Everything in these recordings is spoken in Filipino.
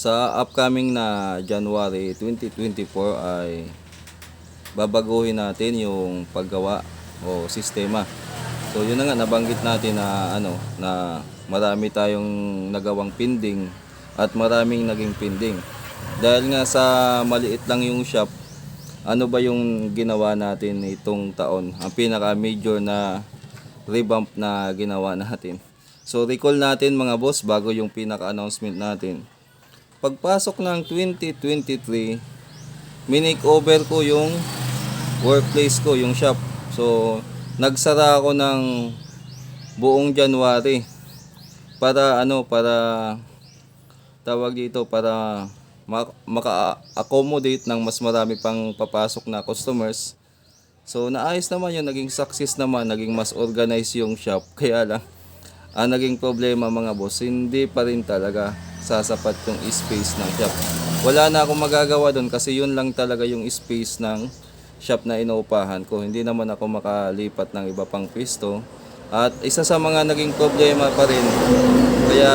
Sa upcoming na January 2024 ay babaguhin natin yung paggawa o sistema. So yun na nga nabanggit natin na ano na marami tayong nagawang pinding at maraming naging pinding. Dahil nga sa maliit lang yung shop, ano ba yung ginawa natin itong taon? Ang pinaka major na revamp na ginawa natin. So recall natin mga boss bago yung pinaka announcement natin. Pagpasok ng 2023, minake ko yung workplace ko, yung shop. So, nagsara ako ng buong January para ano, para tawag dito para ma- maka-accommodate ng mas marami pang papasok na customers. So, naayos naman yun, naging success naman, naging mas organized yung shop. Kaya lang, ang naging problema mga boss, hindi pa rin talaga sasapat yung space ng shop. Wala na akong magagawa doon kasi yun lang talaga yung space ng shop na inuupahan ko. Hindi naman ako makalipat ng iba pang pwesto. At isa sa mga naging problema pa rin, kaya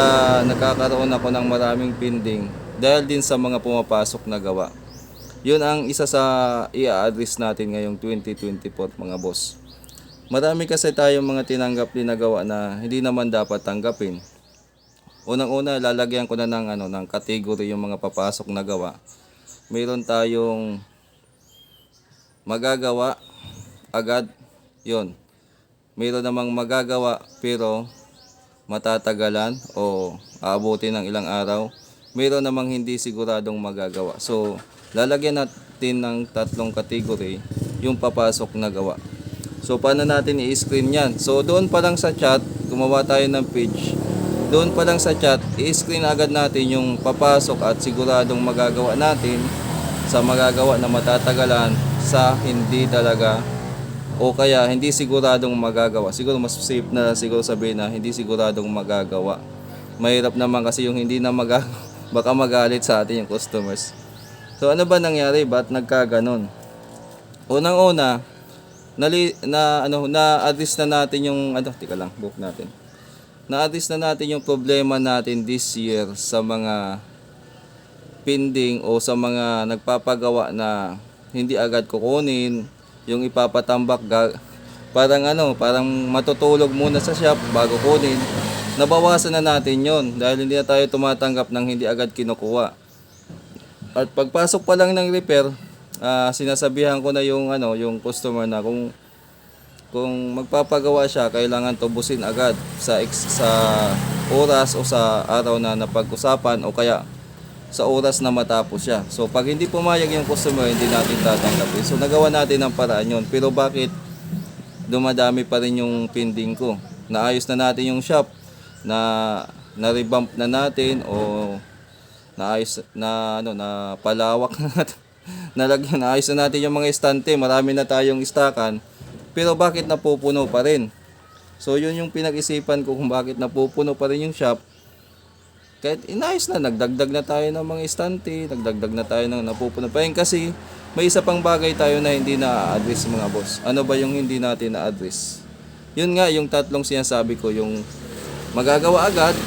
nakakaroon ako ng maraming pending dahil din sa mga pumapasok na gawa. Yun ang isa sa i-address natin ngayong 2024 mga boss. Marami kasi tayong mga tinanggap din na gawa na hindi naman dapat tanggapin. Unang-una, lalagyan ko na ng ano ng category yung mga papasok na gawa. Mayroon tayong magagawa agad 'yon. Mayroon namang magagawa pero matatagalan o aabutin ng ilang araw. Mayroon namang hindi siguradong magagawa. So, lalagyan natin ng tatlong category yung papasok na gawa. So, paano natin i-screen yan? So, doon pa lang sa chat, gumawa tayo ng page. Doon pa lang sa chat, i-screen agad natin yung papasok at siguradong magagawa natin sa magagawa na matatagalan sa hindi talaga o kaya hindi siguradong magagawa. Siguro mas safe na siguro sabihin na hindi siguradong magagawa. Mahirap naman kasi yung hindi na magagawa, baka magalit sa atin yung customers. So ano ba nangyari? Ba't nagkaganon? Unang-una, nali, na ano na address na natin yung ano, tika lang, book natin. Na-address na natin yung problema natin this year sa mga pending o sa mga nagpapagawa na hindi agad kukunin, yung ipapatambak parang ano, parang matutulog muna sa shop bago kunin. Nabawasan na natin yon dahil hindi na tayo tumatanggap ng hindi agad kinukuha. At pagpasok pa lang ng repair, ah, sinasabihan ko na yung ano, yung customer na kung kung magpapagawa siya, kailangan tubusin agad sa ex, sa oras o sa araw na napag-usapan o kaya sa oras na matapos siya. So pag hindi pumayag yung customer, hindi natin tatanggapin. So nagawa natin ang paraan yun. Pero bakit dumadami pa rin yung pending ko? Naayos na natin yung shop na na-revamp na natin o naayos na ano na palawak na natin. Nalagyan naayos na natin yung mga estante, marami na tayong istakan. Pero bakit napupuno pa rin? So yun yung pinag-isipan ko kung bakit napupuno pa rin yung shop kahit inayos na, nagdagdag na tayo ng mga istante, nagdagdag na tayo ng napupuno pa rin kasi may isa pang bagay tayo na hindi na-address mga boss. Ano ba yung hindi natin na-address? Yun nga, yung tatlong sinasabi ko, yung magagawa agad,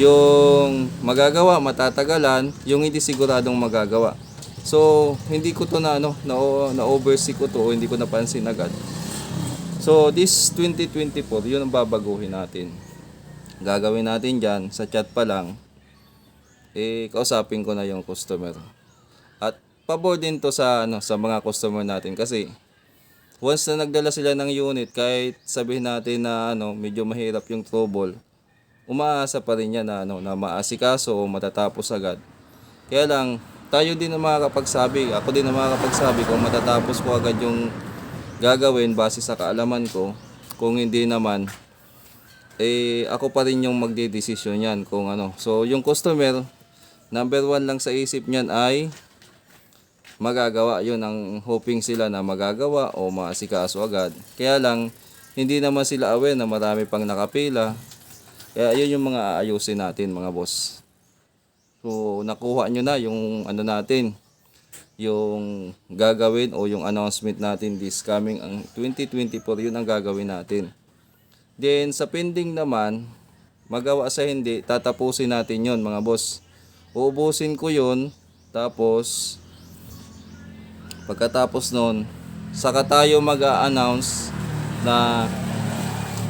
yung magagawa, matatagalan, yung hindi siguradong magagawa. So, hindi ko to na, ano, na, na oversee ko to, hindi ko napansin agad. So, this 2024, yun ang babaguhin natin gagawin natin dyan sa chat pa lang eh kausapin ko na yung customer at pabor din to sa ano sa mga customer natin kasi once na nagdala sila ng unit kahit sabihin natin na ano medyo mahirap yung trouble umaasa pa rin yan na ano na maasikaso o matatapos agad kaya lang tayo din ang makakapagsabi ako din ang makakapagsabi kung matatapos ko agad yung gagawin base sa kaalaman ko kung hindi naman eh ako pa rin yung magdedesisyon yan kung ano. So yung customer, number one lang sa isip niyan ay magagawa. Yun ang hoping sila na magagawa o maasikaso agad. Kaya lang, hindi naman sila aware na marami pang nakapila. Kaya yun yung mga ayusin natin mga boss. So nakuha nyo na yung ano natin, yung gagawin o yung announcement natin this coming ang 2024 yun ang gagawin natin. Then sa pending naman, magawa sa hindi, tatapusin natin yon mga boss. Uubusin ko yun. Tapos, pagkatapos nun, saka tayo mag-a-announce na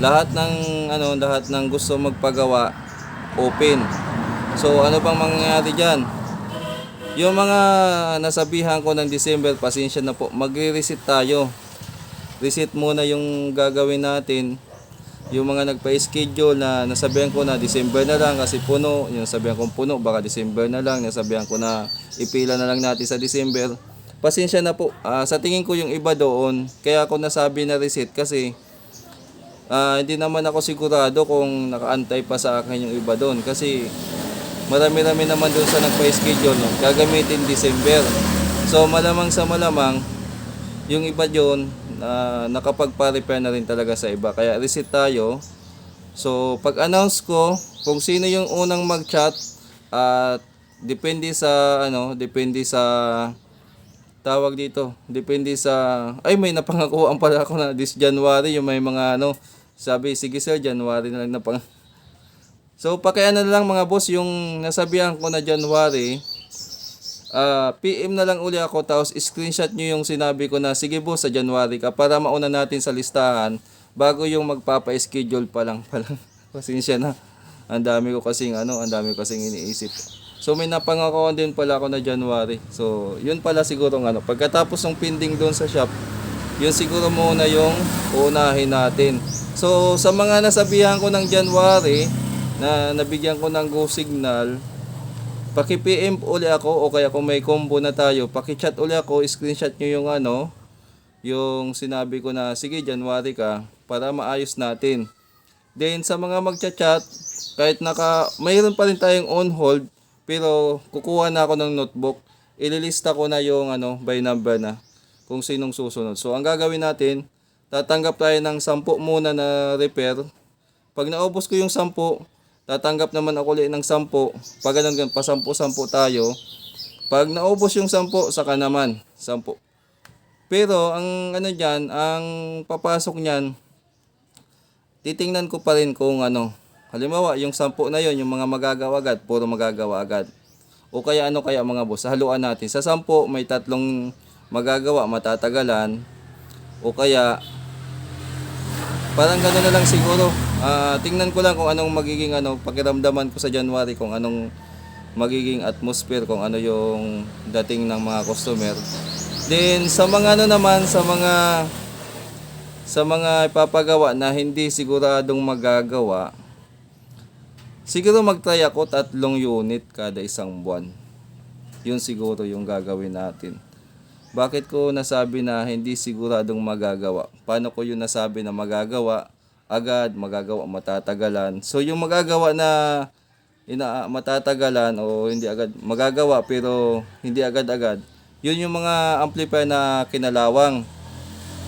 lahat ng ano lahat ng gusto magpagawa open. So ano pang mangyayari diyan? Yung mga nasabihan ko ng December, pasensya na po, magre-reset tayo. Reset muna yung gagawin natin. Yung mga nagpa-schedule na nasabihan ko na December na lang kasi puno, yung nasabihan ko puno, baka December na lang, nasabihan ko na ipila na lang natin sa December. Pasensya na po, Ah, sa tingin ko yung iba doon, kaya ako nasabi na reset kasi Ah, hindi naman ako sigurado kung nakaantay pa sa akin yung iba doon kasi marami-rami naman doon sa nagpa-schedule no, gagamitin December. So malamang sa malamang yung iba doon na nakapagpa-repair na rin talaga sa iba. Kaya reset tayo. So pag-announce ko kung sino yung unang mag-chat at depende sa ano, depende sa tawag dito. Depende sa ay may napangakuan pala ako na this January yung may mga ano sabi sige sir January na lang napang So pakiano na lang mga boss yung nasabihan ko na January ah PM na lang uli ako tapos screenshot nyo yung sinabi ko na sige boss sa January ka para mauna natin sa listahan bago yung magpapa-schedule pa lang pala. Pasensya na. Ang dami ko kasing ano, ang dami ko kasing iniisip. So may napangakuan din pala ako na January. So yun pala siguro ng ano. Pagkatapos ng pending doon sa shop, yun siguro muna yung unahin natin. So sa mga nasabihan ko ng January na nabigyan ko ng go signal, paki-PM uli ako o kaya kung may combo na tayo, paki-chat uli ako, screenshot nyo yung ano, yung sinabi ko na sige January ka para maayos natin. Then sa mga magchat-chat, kahit naka mayroon pa rin tayong on hold, pero kukuha na ako ng notebook, ililista ko na yung ano by number na kung sinong susunod. So ang gagawin natin, tatanggap tayo ng 10 muna na repair. Pag naubos ko yung 10, tatanggap naman ako ulit ng 10. Pag ganun ganun, pa 10-10 tayo. Pag naubos yung 10, saka naman 10. Pero ang ano diyan, ang papasok niyan, titingnan ko pa rin kung ano. Halimbawa, yung 10 na yon, yung mga magagawa agad, puro magagawa agad. O kaya ano kaya mga boss, haluan natin. Sa 10, may tatlong magagawa, matatagalan. O kaya, parang gano'n na lang siguro. Ah, tingnan ko lang kung anong magiging ano, pakiramdaman ko sa January, kung anong magiging atmosphere, kung ano yung dating ng mga customer. Then, sa mga ano naman, sa mga sa mga ipapagawa na hindi siguradong magagawa, siguro mag-try ako tatlong unit kada isang buwan. Yun siguro yung gagawin natin. Bakit ko nasabi na hindi siguradong magagawa? Paano ko yun nasabi na magagawa? Agad, magagawa, matatagalan. So yung magagawa na ina matatagalan o hindi agad magagawa pero hindi agad-agad, yun yung mga amplifier na kinalawang.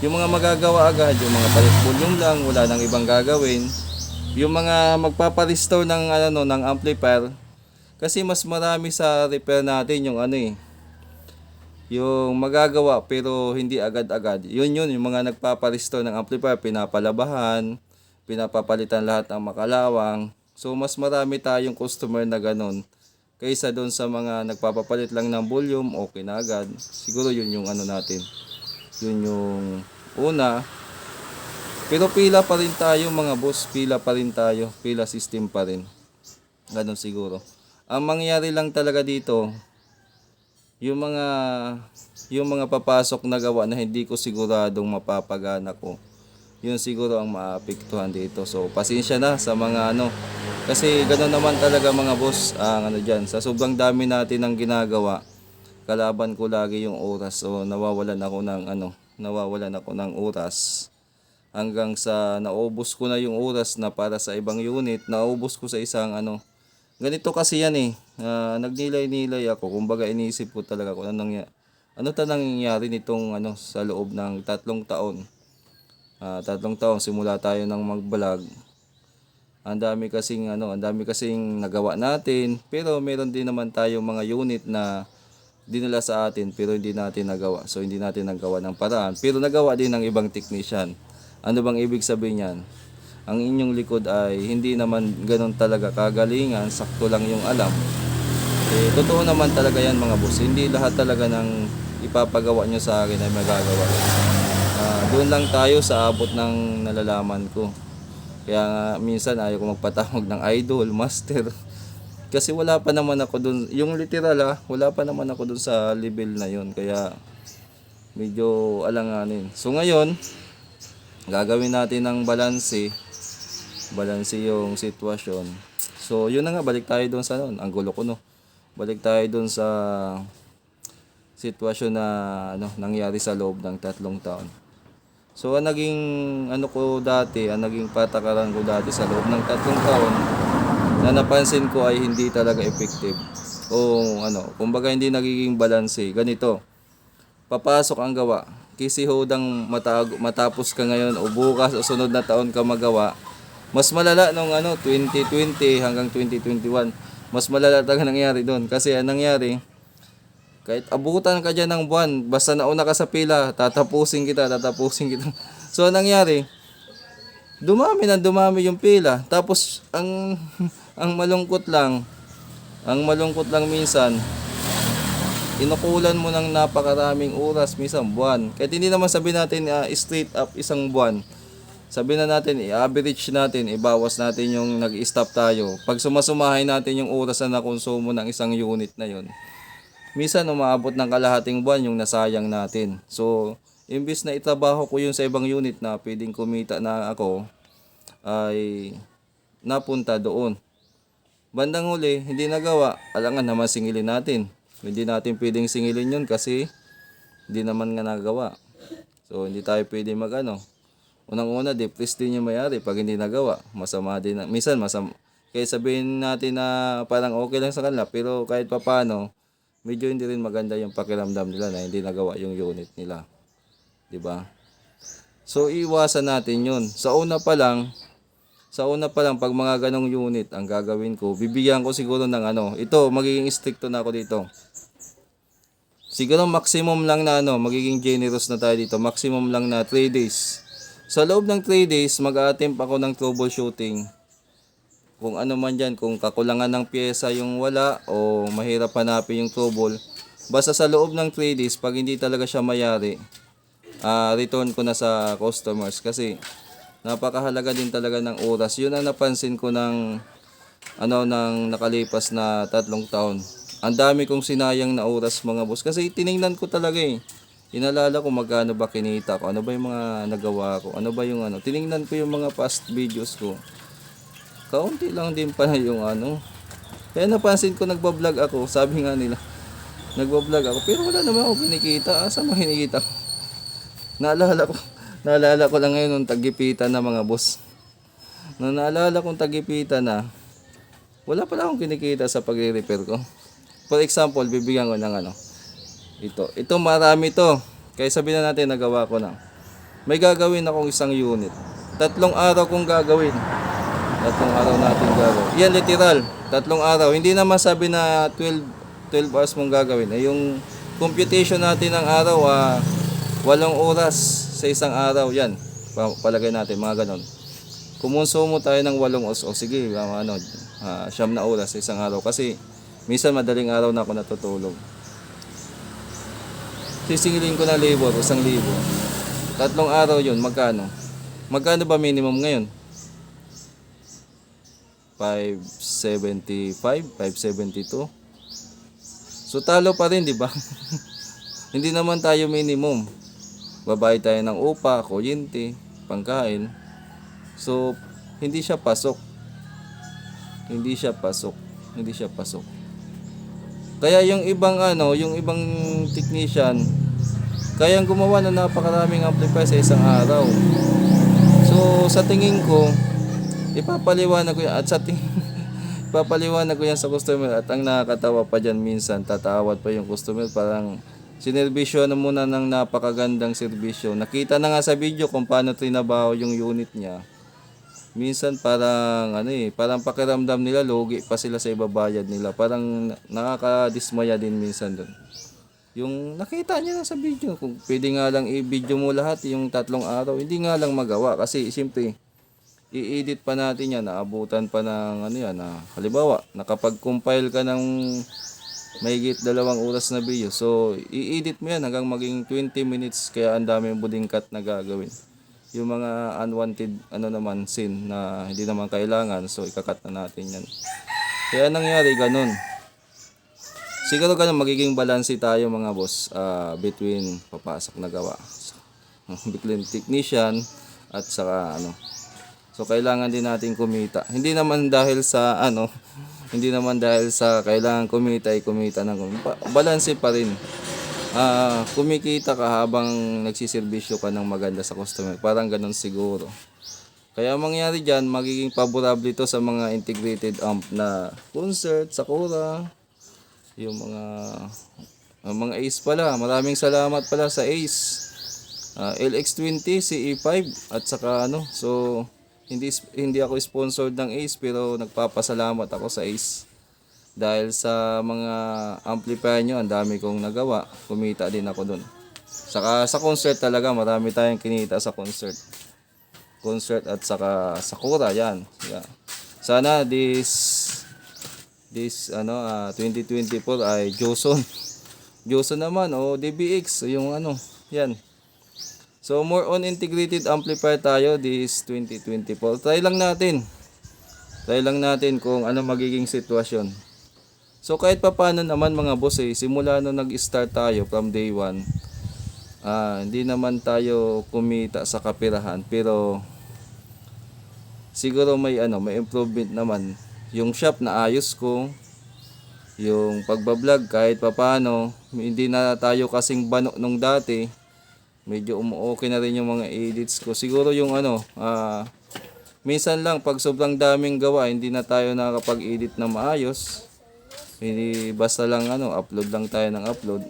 Yung mga magagawa agad, yung mga palit volume lang, wala nang ibang gagawin. Yung mga magpapa-restore ng ano no, ng amplifier kasi mas marami sa repair natin yung ano eh, yung magagawa pero hindi agad-agad. Yun yun, yung mga nagpapa-restore ng amplifier, pinapalabahan, pinapapalitan lahat ng makalawang. So mas marami tayong customer na ganun. Kaysa doon sa mga nagpapapalit lang ng volume, okay na agad. Siguro yun yung ano natin. Yun yung una. Pero pila pa rin tayo mga boss, pila pa rin tayo, pila system pa rin. Ganun siguro. Ang mangyari lang talaga dito, yung mga yung mga papasok na gawa na hindi ko siguradong mapapagana ko yun siguro ang maapektuhan dito. So pasensya na sa mga ano. Kasi gano'n naman talaga mga boss ang ano diyan sa sobrang dami natin ng ginagawa kalaban ko lagi yung oras. So nawawalan ako ng ano nawawalan ako ng oras. Hanggang sa naubos ko na yung oras na para sa ibang unit naubos ko sa isang ano ganito kasi yan eh. Ah, nagnilay-nilay ako. Kumbaga iniisip ko talaga kung anong nangyari. Ano ta nangyayari nitong ano sa loob ng tatlong taon. Ah, tatlong taon simula tayo ng mag-vlog. Ang dami kasing ano, ang dami kasing nagawa natin, pero meron din naman tayong mga unit na dinala sa atin pero hindi natin nagawa. So hindi natin nagawa ng paraan, pero nagawa din ng ibang technician. Ano bang ibig sabihin niyan? Ang inyong likod ay hindi naman ganun talaga kagalingan, sakto lang yung alam. Eh, totoo naman talaga yan mga boss. Hindi lahat talaga ng ipapagawa nyo sa akin ay magagawa. Ah, doon lang tayo sa abot ng nalalaman ko. Kaya nga minsan ayaw ko magpatawag ng idol, master. Kasi wala pa naman ako doon, yung literal ah, wala pa naman ako doon sa level na yon Kaya medyo alanganin. So ngayon, gagawin natin ng balanse. Balanse yung sitwasyon. So yun na nga, balik tayo doon sa noon. Ang gulo ko no. Balik tayo doon sa sitwasyon na ano nangyari sa loob ng tatlong taon. So ang naging ano ko dati, ang naging patakaran ko dati sa loob ng tatlong taon na napansin ko ay hindi talaga effective. O ano, kumbaga hindi nagiging balanse. Ganito, papasok ang gawa. Kasi hodang matag- matapos ka ngayon o bukas o sunod na taon ka magawa, mas malala nung ano 2020 hanggang 2021. Mas malala talaga nangyari doon kasi ang nangyari kahit abutan ka dyan ng buwan, basta nauna ka sa pila, tatapusin kita, tatapusin kita. So, anong nangyari? Dumami na dumami yung pila. Tapos, ang, ang malungkot lang, ang malungkot lang minsan, inukulan mo ng napakaraming oras, minsan buwan. Kahit hindi naman sabi natin ah, straight up isang buwan. Sabi na natin, i-average natin, ibawas natin yung nag-stop tayo. Pag sumasumahay natin yung oras na nakonsumo ng isang unit na yon minsan umaabot ng kalahating buwan yung nasayang natin. So, imbis na itrabaho ko yun sa ibang unit na pwedeng kumita na ako, ay napunta doon. Bandang huli, hindi nagawa. Alangan naman singilin natin. Hindi natin pwedeng singilin yun kasi hindi naman nga nagawa. So, hindi tayo pwede mag ano. Unang-una, depressed din yung mayari pag hindi nagawa. Masama din. Minsan, masama. Kaya sabihin natin na parang okay lang sa kanila, pero kahit papano, medyo hindi rin maganda yung pakiramdam nila na hindi nagawa yung unit nila. ba? So iwasan natin 'yun. Sa una pa lang, sa una pa lang pag mga ganong unit ang gagawin ko, bibigyan ko siguro ng ano, ito magiging stricto na ako dito. Siguro maximum lang na ano, magiging generous na tayo dito. Maximum lang na 3 days. Sa loob ng 3 days, mag-attempt ako ng troubleshooting kung ano man dyan, kung kakulangan ng pyesa yung wala o mahirap hanapin yung trouble. Basta sa loob ng 3 days, pag hindi talaga siya mayari, ah return ko na sa customers kasi napakahalaga din talaga ng oras. Yun ang napansin ko ng ano ng nakalipas na tatlong taon. Ang dami kong sinayang na oras mga boss kasi tiningnan ko talaga eh. Inalala ko magkano ba kinita ko, ano ba yung mga nagawa ko, ano ba yung ano. Tiningnan ko yung mga past videos ko kaunti lang din pala yung ano. Kaya napansin ko nagbablog ako, sabi nga nila, nagbablog ako, pero wala naman ako kinikita. Asa mo kinikita ko? Naalala ko, naalala ko lang ngayon nung tagipitan na mga boss. Nung naalala kong tagipitan na, wala pala akong kinikita sa pagre-repair ko. For example, bibigyan ko ng ano, ito. Ito marami to. Kaya sabihin na natin nagawa ko na. May gagawin akong isang unit. Tatlong araw kong gagawin. Tatlong araw natin gagawin. Yan literal. Tatlong araw. Hindi naman sabi na 12, 12 hours mong gagawin. Ay yung computation natin ng araw, ah, walong oras sa isang araw. Yan. Pa- Palagay natin, mga ganon. Kumonsumo tayo ng walong oras. O sige, ah, ano, ah, siyam na oras sa isang araw. Kasi minsan madaling araw na ako natutulog. Sisingilin ko na labor, isang libo. Tatlong araw yun, magkano? Magkano ba minimum ngayon? 575, 572. So talo pa rin, di ba? Hindi naman tayo minimum. Babayad tayo ng upa, kuryente, pangkain. So hindi siya pasok. Hindi siya pasok. Hindi siya pasok. Kaya yung ibang ano, yung ibang technician, kayang gumawa ng napakaraming amplifier sa isang araw. So sa tingin ko, ipapaliwanag ko yan. At sa tingin ipapaliwanag ko yan sa customer at ang nakakatawa pa dyan minsan tatawad pa yung customer. Parang sinerbisyo na muna ng napakagandang serbisyo nakita na nga sa video kung paano trinabaho yung unit niya minsan parang ano eh parang pakiramdam nila logi pa sila sa ibabayad nila parang nakakadismaya din minsan doon yung nakita niya na sa video kung pwede nga lang i-video mo lahat yung tatlong araw hindi nga lang magawa kasi siyempre i-edit pa natin yan, naabutan pa ng ano yan, na, halimbawa, nakapag-compile ka ng Mahigit dalawang oras na video. So, i-edit mo yan hanggang maging 20 minutes. Kaya ang dami buding cut na gagawin. Yung mga unwanted ano naman scene na hindi naman kailangan. So, ikakat na natin yan. Kaya nangyari ganun. Siguro ganun magiging balanse tayo mga boss ah, between papasok na gawa. between technician at saka ano. So kailangan din natin kumita. Hindi naman dahil sa ano, hindi naman dahil sa kailangan kumita ay kumita ng kumita. Balanse pa rin. Ah, kumikita ka habang nagsiservisyo ka ng maganda sa customer. Parang ganun siguro. Kaya ang mangyari dyan, magiging favorable ito sa mga integrated amp na concert, Sakura, yung mga ang mga Ace pala. Maraming salamat pala sa Ace. Ah, LX20, CE5 at saka ano. So hindi hindi ako sponsored ng Ace pero nagpapasalamat ako sa Ace. Dahil sa mga amplifier nyo, ang dami kong nagawa. Kumita din ako dun. Saka sa concert talaga, marami tayong kinita sa concert. Concert at saka Sakura, yan. Yeah. Sana this this ano ah, 2024 ay Joson. Joson naman o DBX yung ano, yan. So more on integrated amplifier tayo this 2024. Try lang natin. Try lang natin kung ano magiging sitwasyon. So kahit pa paano naman mga boss eh, simula nung nag-start tayo from day 1, ah, hindi naman tayo kumita sa kapirahan pero siguro may ano, may improvement naman. Yung shop na ayos ko, yung pagbablog kahit papaano, hindi na tayo kasing bano nung dati. Medyo umu-okay na rin yung mga edits ko. Siguro yung ano, ah, minsan lang pag sobrang daming gawa, hindi na tayo nakakapag-edit na maayos. Hindi basta lang ano, upload lang tayo ng upload.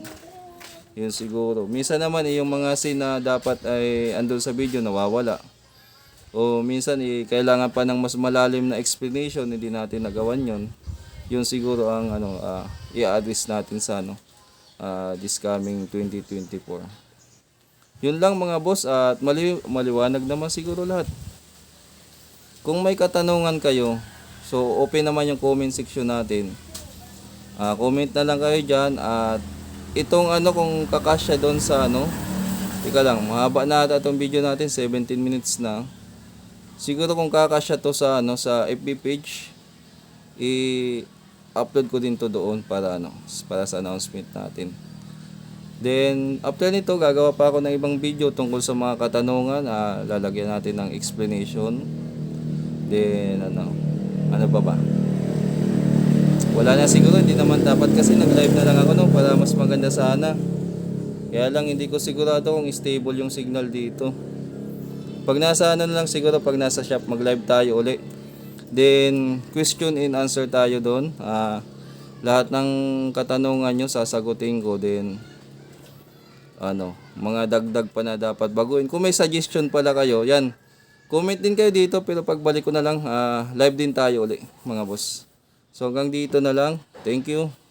Yun siguro. Minsan naman eh, yung mga scene na dapat ay andun sa video nawawala. O minsan eh, kailangan pa ng mas malalim na explanation, hindi natin nagawan yon. Yun siguro ang ano, ah, i-address natin sa ano, ah, this coming 2024. Yun lang mga boss at mali maliwanag naman siguro lahat. Kung may katanungan kayo, so open naman yung comment section natin. Ah, comment na lang kayo diyan at itong ano kung kakasya doon sa ano, Ika lang, mahaba na ata itong video natin, 17 minutes na. Siguro kung kakasya to sa ano sa FB page, i-upload ko din to doon para ano, para sa announcement natin. Then, after nito, gagawa pa ako ng ibang video tungkol sa mga katanungan. Ah, lalagyan natin ng explanation. Then, ano, ano ba ba? Wala na siguro, hindi naman dapat kasi nag-live na lang ako no, para mas maganda sana. Kaya lang, hindi ko sigurado kung stable yung signal dito. Pag nasa ano na lang siguro, pag nasa shop, mag-live tayo uli. Then, question and answer tayo doon. Ah, lahat ng katanungan nyo, sasagutin ko. Then, ano, mga dagdag pa na dapat baguhin. Kung may suggestion pala kayo, yan. Comment din kayo dito pero pagbalik ko na lang, ah, live din tayo uli, mga boss. So hanggang dito na lang. Thank you.